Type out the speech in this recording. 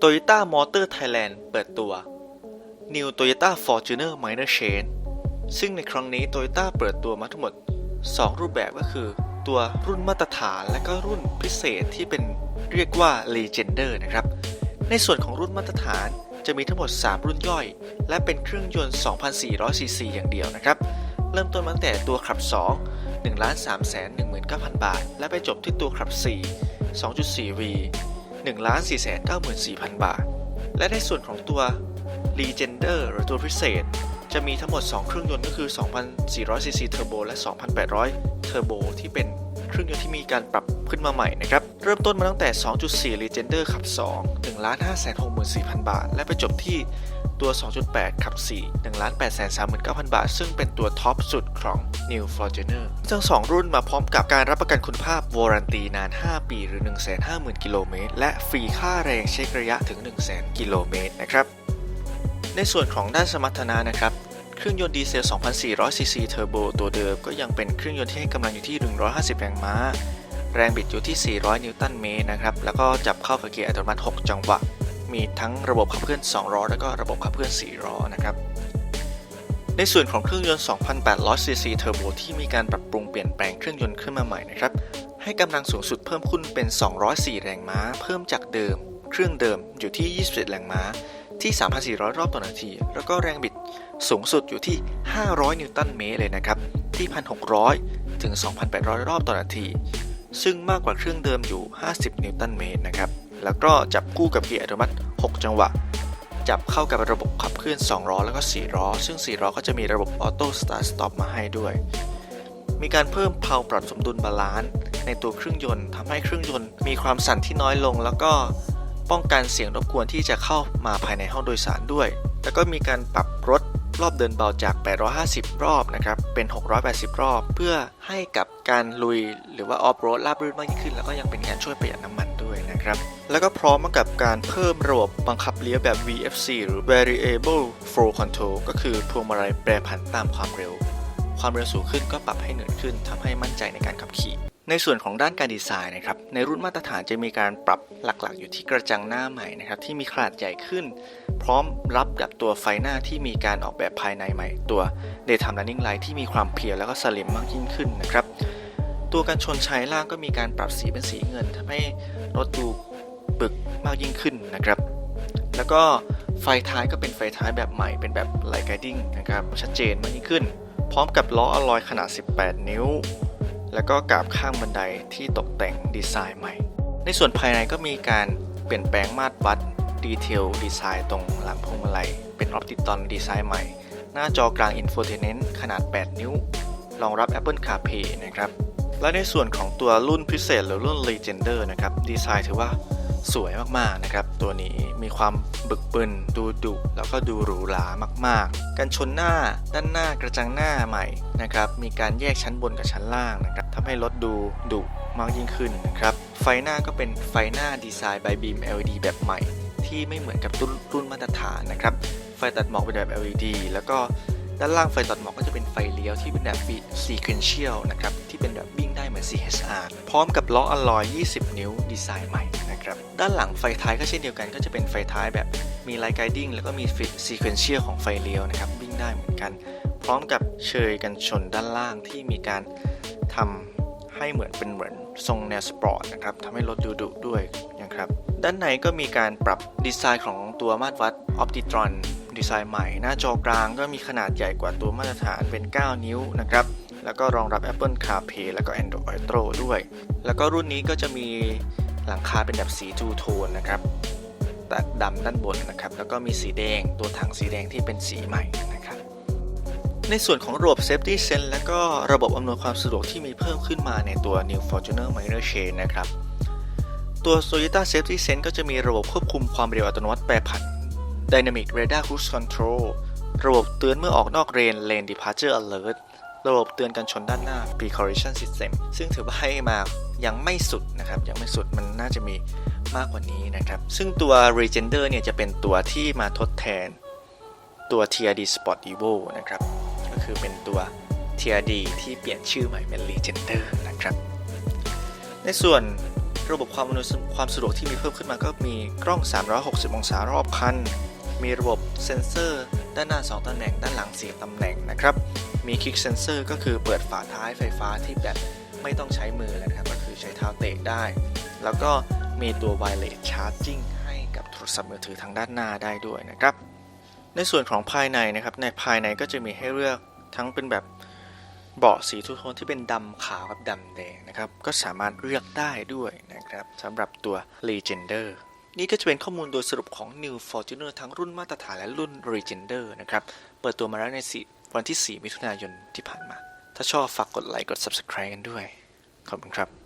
Toyota Motor Thailand เปิดตัว New Toyota Fortuner Minor Change ซึ่งในครั้งนี้ Toyota เปิดตัวมาทั้งหมด 2 รูปแบบก็คือ ตัวรุ่นมาตรฐานและก็รุ่นพิเศษที่เป็นเรียกว่า Legender นะครับ ในส่วนของรุ่นมาตรฐานจะมีทั้งหมด 3 รุ่นย่อย และเป็นเครื่องยนต์ 2,400 ซีซีอย่างเดียวนะครับ เริ่มต้นมาตั้งแต่ตัวขับ 2 1 3 1 9 0 0 0 บาท และไปจบที่ตัวขับ 4 2.4V 1 4 9 4 0 0 0 บาท และในส่วนของตัว Legender หรือตัวพิเศษ จะมีทั้งหมด 2 เครื่องยนต์ก็คือ 2,400cc Turbo และ 2,800 Turbo ที่เป็นเครื่องยนต์ที่มีการปรับขึ้นมาใหม่นะครับ เริ่มต้นมาตั้งแต่ 2.4 Legender ขับ 2 1 5 6 4 0 0 0 บาท และไปจบที่ตัว 2.8 ขับ 4 1 8 3 9 0 0 0 บาท ซึ่งเป็นตัวท็อปสุดของ New Fortuner ทั้ง2รุ่นมาพร้อมกับการรับประกันคุณภาพวารันตีนาน 5 ปีหรือ 150,000 กิโลเมตร และฟรีค่าแรงเช็คระยะถึง 100,000 กิโลเมตรนะครับ ในส่วนของด้านสมรรถนะนะครับเครื่องยนต์ดีเซล 2,400 ซีซีเทอร์โบตัวเดิมก็ยังเป็นเครื่องยนต์ที่ให้กำลังอยู่ที่ 150 แรงม้า แรงบิดอยู่ที่ 400 นิวตันเมตรนะครับ แล้วก็จับเข้ากับเกียร์อัตโนมัติ 6 จังหวะ มีทั้งระบบขับเคลื่อน 2 ล้อ แล้วก็ระบบขับเคลื่อน 4 ล้อนะครับ ในส่วนของเครื่องยนต์ 2,800ซีซีเทอร์โบที่มีการปรับปรุงเปลี่ยนแปลงเครื่องยนต์ขึ้นมาใหม่นะครับ ให้กำลังสูงสุดเพิ่มขึ้นเป็น 204 แรงม้า เพิ่มจากเดิม เครื่องเดิมอยู่ที่21แรงม้า ที่ 3,400 รอบต่อนาที แล้วก็แรงบิดสูงสุดอยู่ที่ 500 นิวตันเมตรเลยนะครับ ที่ 1,600 ถึง 2,800 รอบต่อนาที ซึ่งมากกว่าเครื่องเดิมอยู่ 50 นิวตันเมตรนะครับ แล้วก็จับคู่กับเกียร์อัตโนมัติ 6 จังหวะ จับเข้ากับระบบขับเคลื่อน2ล้อแล้วก็4ล้อ ซึ่ง4ล้อก็จะมีระบบออโต้สตาร์ทสต็อปมาให้ด้วย มีการเพิ่มเพาปรับสมดุลบาลานซ์ในตัวเครื่องยนต์ทำให้เครื่องยนต์มีความสั่นที่น้อยลง แล้วก็ป้องกันเสียงรบกวนที่จะเข้ามาภายในห้องโดยสารด้วย แล้วก็มีการปรับรถรอบเดินเบาจาก 850 รอบนะครับเป็น 680 รอบ เพื่อให้กับการลุยหรือว่าออฟโรดราบรื่นมากยิ่งขึ้น แล้วก็ยังเป็นการช่วยประหยัดน้ำมัน ด้วยนะครับ แล้วก็พร้อมกับการเพิ่มระบบบังคับเลี้ยวแบบ VFC หรือ Variable Flow Control ก็คือพวงมาลัยแปรผันตามความเร็ว ความเร็วสูงขึ้นก็ปรับให้เหนืดขึ้นทำให้มั่นใจในการขับขี่ในส่วนของด้านการดีไซน์นะครับในรุ่นมาตรฐานจะมีการปรับหลักๆ อยู่ที่กระจังหน้าใหม่นะครับที่มีขนาดใหญ่ขึ้น พร้อมรับกับตัวไฟหน้าที่มีการออกแบบภายในใหม่ ตัว Daytime Running Light ที่มีความเพรียวแล้วก็สลิมมากยิ่งขึ้นนะครับ ตัวกันชนชายล่างก็มีการปรับสีเป็นสีเงินทำให้รถดูปึกมากยิ่งขึ้นนะครับ แล้วก็ไฟท้ายก็เป็นไฟท้ายแบบใหม่เป็นแบบไลท์ไกดิ้งนะครับชัดเจนมากยิ่งขึ้น พร้อมกับล้ออลลอยขนาด 18 นิ้ว แล้วก็กราบข้างบันไดที่ตกแต่งดีไซน์ใหม่ ในส่วนภายในก็มีการเปลี่ยนแปลงมาตรวัดดีเทลดีไซน์ตรงหลังพวงมาลัย เป็นออปติตอนดีไซน์ใหม่ หน้าจอกลางอินโฟเทนเนนต์ขนาด 8 นิ้ว รองรับ Apple CarPlay นะครับ และในส่วนของตัวรุ่นพิเศษหรือรุ่น Legender นะครับ ดีไซน์ถือว่าสวยมากๆนะครับ ตัวนี้มีความบึกบึนดูดุแล้วก็ดูหรูหรามากๆ กันชนหน้าด้านหน้ากระจังหน้าใหม่นะครับ มีการแยกชั้นบนกับชั้นล่างนะครับทำให้รถดูดุมากยิ่งขึ้นนะครับ ไฟหน้าก็เป็นไฟหน้าดีไซน์ by beam LED แบบใหม่ ที่ไม่เหมือนกับรุ่นรุ่นมาตรฐานนะครับ ไฟตัดหมอกเป็นแบบ LED แล้วก็ด้านล่างไฟตัดหมอกก็จะเป็นไฟเลี้ยวที่เป็นแบบ sequential นะครับที่เป็นแบบ เหมือน CHR พร้อมกับล้ออลลอย 20 นิ้วดีไซน์ใหม่นะครับด้านหลังไฟท้ายก็เช่นเดียวกันก็จะเป็นไฟท้ายแบบมีไลท์ไกดิ้งแล้วก็มี sequential ของไฟเลี้ยวนะครับวิ่งได้เหมือนกัน พร้อมกับเชยกันชนด้านล่างที่มีการทำให้เหมือนเป็นเหมือนทรงแนวสปอร์ตนะครับทำให้รถดูดุด้วยนะครับด้านในก็มีการปรับดีไซน์ของตัวมาตรวัด Optitron ดีไซน์ใหม่ หน้าจอกลางก็มีขนาดใหญ่กว่าตัวมาตรฐานเป็น 9 นิ้วนะครับ แล้วก็รองรับ Apple CarPlay แล้วก็ Android Auto ด้วย แล้วก็รุ่นนี้ก็จะมีหลังคาเป็นแบบสีทูโทนนะครับตัดดำด้านบนนะครับ แล้วก็มีสีแดงตัวถังสีแดงที่เป็นสีใหม่นะครับ ในส่วนของระบบ Safety Sense และก็ระบบอำนวยความสะดวกที่มีเพิ่มขึ้นมาในตัว New Fortuner Minor Chain นะครับ ตัว Toyota Safety Sense ก็จะมีระบบควบคุมความเร็วอัตโนมัติแปรผัน Dynamic Radar Cruise Control ระบบเตือนเมื่อออกนอกเลน Lane Departure Alert ระบบเตือนกันชนด้านหน้า Pre-collision System ซึ่งถือว่าให้มายังไม่สุดนะครับ ยังไม่สุดมันน่าจะมีมากกว่านี้นะครับ ซึ่งตัว Regender เนี่ยจะเป็นตัวที่มาทดแทนตัว TRD Sport Evo นะครับ ก็คือเป็นตัว TRD ที่เปลี่ยนชื่อใหม่เป็น Legender นะครับ ในส่วนระบบความอำนวยความสะดวกที่มีเพิ่มขึ้นมาก็มีกล้อง 360 องศารอบคัน มีระบบเซ็นเซอร์ ด้านหน้า 2 ตำแหน่ง ด้านหลัง 4 ตำแหน่งนะครับ มีคลิกเซนเซอร์ก็คือเปิดฝาท้ายไฟฟ้าที่แบบไม่ต้องใช้มือแล้วนะครับ ก็คือใช้เท้าเตะได้ แล้วก็มีตัว wireless charging ให้กับโทรศัพท์มือถือทางด้านหน้าได้ด้วยนะครับ ในส่วนของภายในนะครับ ในภายในก็จะมีให้เลือกทั้งเป็นแบบเบาะสีทุกโทนที่เป็นดำขาวกับดำแดงนะครับ ก็สามารถเลือกได้ด้วยนะครับสำหรับตัว Legender นี่ก็จะเป็นข้อมูลโดยสรุปของ New Fortuner ทั้งรุ่นมาตรฐานและรุ่น Legender นะครับ เปิดตัวมาแล้วใน4 วันที่ 4 มิถุนายนที่ผ่านมา ถ้าชอบฝากกดไลค์กด Subscribe กันด้วย ขอบคุณครับ